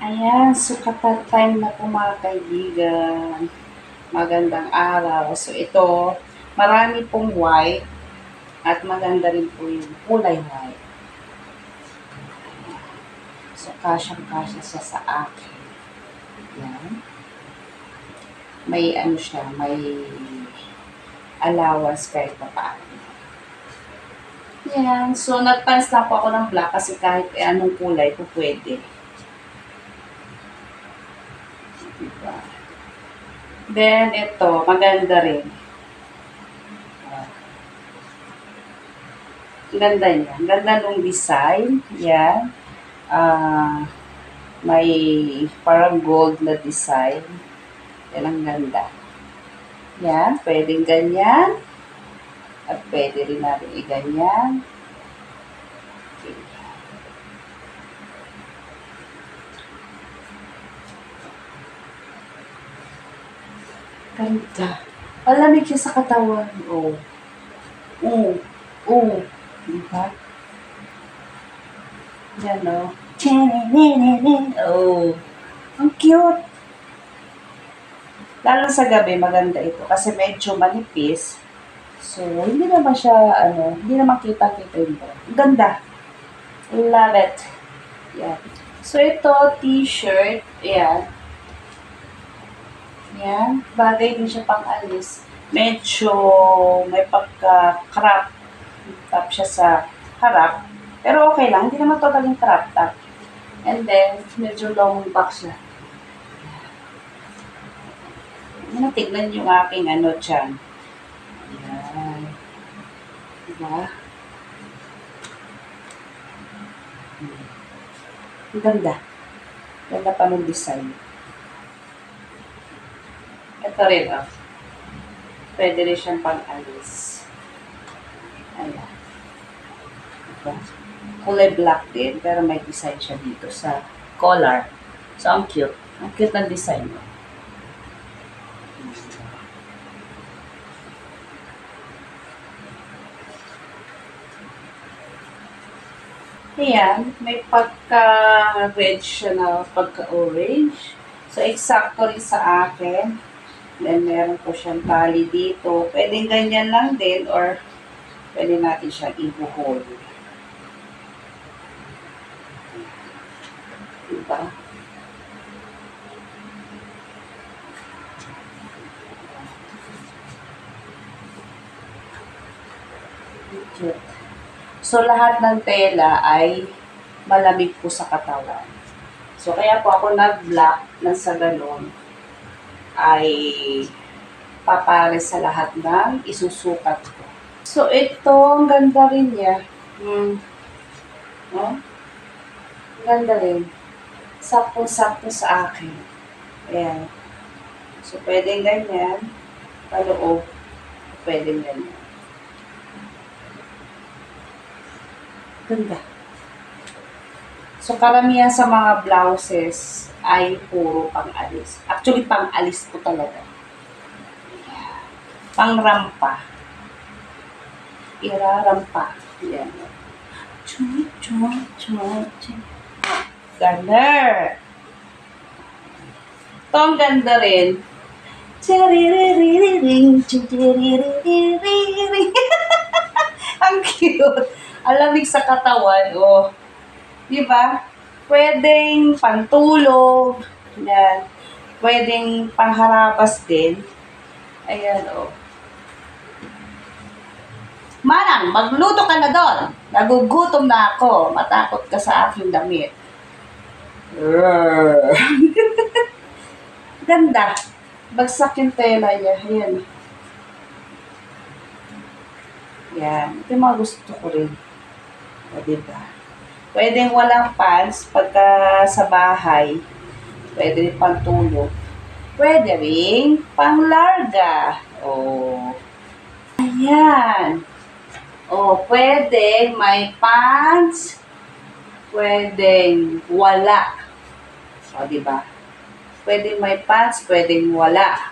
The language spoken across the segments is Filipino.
Ayan, so kapag time na po mga kaibigan. Magandang araw. So ito, marami pong white at maganda rin po yung kulay white. So kasyang-kasya siya sa akin. Yan. May ano siya, may allowance kahit pa paano. Yan. So, nagpans lang po ako ng black kasi kahit eh, anong kulay po pwede. Then, ito, maganda rin. Ganda niya. Ganda nung design. Yan. Ah, may parang gold na design. Yan ang ganda. Yan. Pwedeng ganyan. At pwede rin natin i-ganyan. Ganda. Malamig siya sa katawan. Oh. Oo. Oo. Diba? Yan o. Oh. Ang cute. Lalo sa gabi, maganda ito. Kasi medyo manipis. So, hindi naman siya, ano, hindi naman kita-kita yung bra. Ang Ganda. Love it. Yan. So, ito, t-shirt. Ayan. Yan. Bagay din siya pang alis. Medyo may pagka-crop top siya sa harap. Pero okay lang. Hindi naman totaling crop top. And then, medyo long back siya. Yan, tignan yung aking ano dyan. Yan. Diba? Ang ganda. Ganda pa ng design. Ito rin, oh. Pwede rin siyang pang-alis. Ayan. Diba? Kulay black din, pero may design siya dito sa collar. So, ang cute. Ang cute ng design mo. Ayan, may pagka-red siya na pagka-orange. So, eksakto rin sa akin. Then, meron po siyang tali dito. Pwedeng ganyan lang din or pwede natin siyang ibuhol. Diba? Cute. So, lahat ng tela ay malamig po sa katawan. So, kaya po ako nag-black ng sa galon ay papare sa lahat ng isusukat ko. So, ito, ang ganda rin niya. Hmm. No? Ang ganda rin. Sakto-sakto sa akin. Ayan. So, pwedeng ganyan. Paloob. Pwedeng ganyan. Ganda. So, karamihan sa mga blouses ay puro pang-alis. Actually, pang-alis po talaga. Pang-rampa. Irarampa. Yan. Chum, chum, chum, chum. Ganda. Ito ang ganda rin. Ang cute. Alamig sa katawan. Oh. Di ba? Pwedeng pantulog. Yan. Pwedeng pangharabas din. Ayan, oh. Manang, magluto ka na doon. Nagugutom na ako. Matakot ka sa aking damit. Ganda. Bagsak yung tela niya. Ayan. Yan. Ito yung mga gusto ko rin. O, diba? Pwedeng walang pants pagka sa bahay. Pwede rin pang tulog. Pwede rin pang larga. O. Ayan. O, pwedeng may pants. Pwedeng wala. O, diba? Pwedeng may pants, pwedeng wala.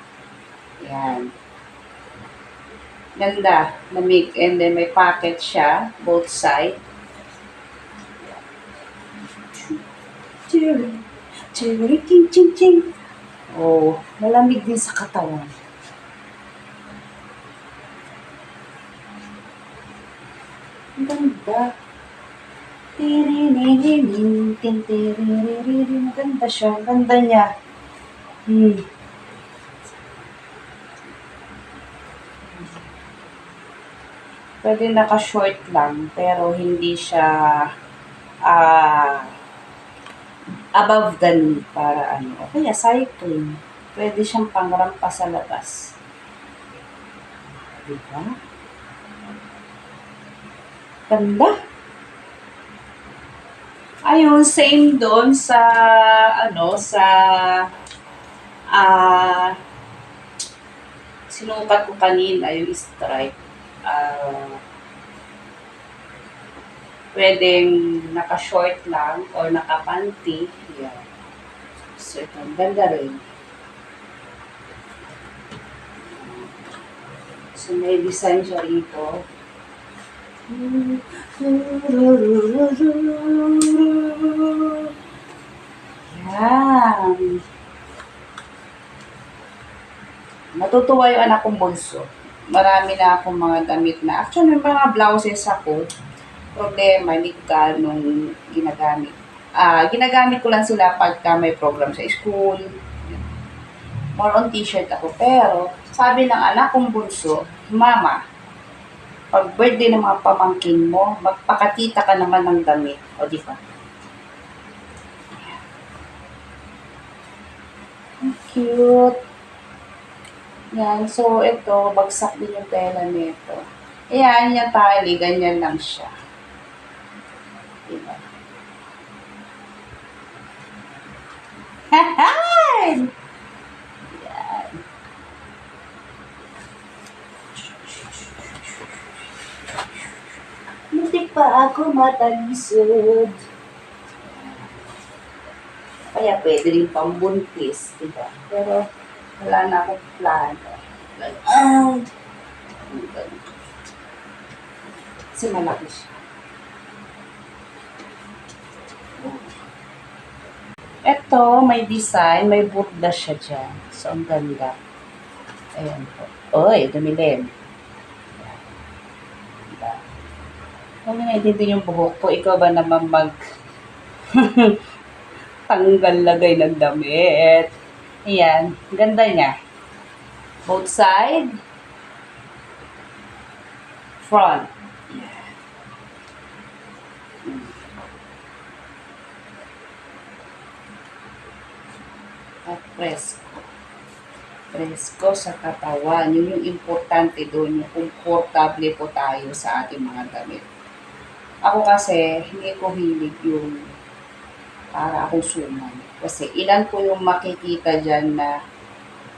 Yan. Ganda. Lamig. And then may pocket siya. Both side. Ching, ching, ching, ching. Oh, malamig din sa katawan. Ang ganda. Maganda siya. Ang ganda niya. Hmm. Pwede naka-short lang, pero hindi siya ah above the knee para ano. O kaya cycling. Pwede siyang pangrampa sa labas. Diba? Ganda. Ayun, same doon sa, ano, sa, ah, sinukat ko kanina, yung stripe. Ah, pwedeng naka-short lang or naka-panty. Yan. So, ito, ang ganda rin. So, may design siya rito. Yan. Natutuwa yung anak kong bunso. Marami na akong mga damit na. Actually, may mga blouses ako. Problema, hindi ko ganong ginagamit. Ah, ginagamit ko lang sila pagka may program sa school. More on t-shirt ako. Pero, sabi ng anak kong bunso, Mama, pag birthday ng mga pamangkin mo, magpakatita ka naman ng damit. O, di ba? Cute. Yan. So, ito, bagsak din yung tela nito. Ayan, yung tali, ganyan lang siya. Hahay! Yan. Hindi pa ako matalisod. Kaya pwede rin pambuntis, di ba? Pero wala na akong plano. Like, ah! Kasi malaki siya. Ito, may design, may Buddha siya dyan. So, ang ganda. Ayan po. Oy, dumilim. Diba? Kung naintindihan yung buhok ko, ikaw ba naman mag tanggal lagay ng damit? Ayan, ganda niya. Both side. Front. At presko. Presko sa katawan. Yun yung importante doon. Yung komportable po tayo sa ating mga damit. Ako kasi, hindi ko hilig yung para akong suman. Kasi ilan po yung makikita dyan na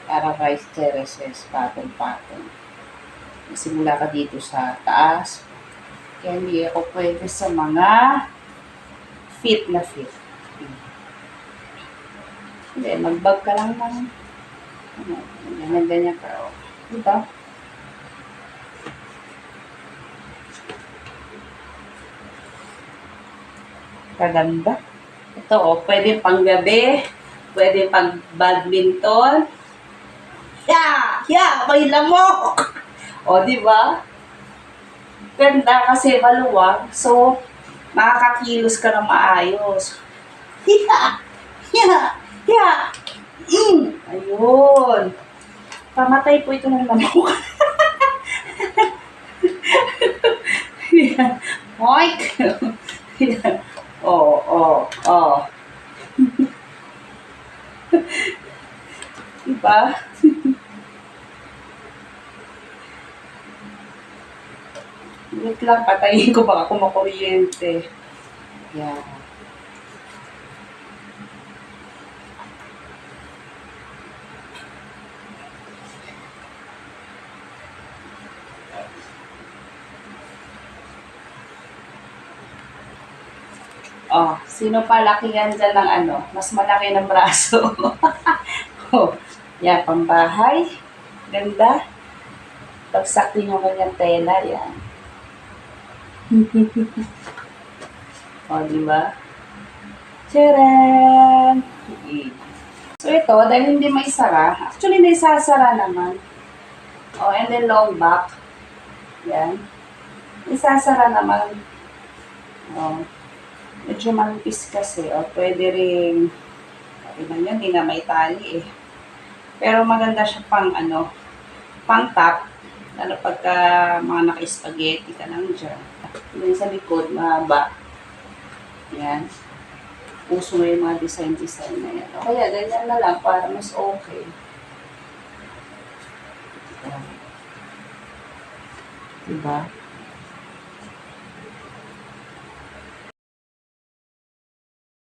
para rice terraces, patong-patong. Simula ka dito sa taas. Kaya hindi ako pwede sa mga fit na fit. Hindi, mag-bag ka lang ng ano, ganyan, ganyan ka. O. Diba? Kaganda. Ito, oh, pwede pang gabi, pwede pang badminton. Yeah! Yeah! May lamok! O, di ba? Ganda kasi maluwag. So, makakakilos ka na maayos. Yeah! Yeah! Yeah! Mm! Ayun. Pamatay po ito ng lamok. yeah. Moik! yeah. Oo, oo, oo. diba? Wait lang, patayin ko baka kumakuryente. Yan. Oh, sino pa laki yan dyan ng ano? Mas malaki ng braso. oh, yan, pambahay. Ganda. Pagsak din yung kanyang tela, yan. oh, di ba? Tcharan! ito, dahil hindi may sara, actually may sasara naman. Oh, and then long back. Yan. May sasara naman. Oh. Medyo manipis kasi. Oh, pwede rin, sabi man yun, hindi na may tali eh. Pero maganda siya pang ano, pang top. Lalo pagka mga naka-spaghetti ka lang dyan. Then sa likod, mahaba. Yan. Uso na yung mga design-design na yan. O kaya, ganyan na lang para mas okay. Yan. Diba?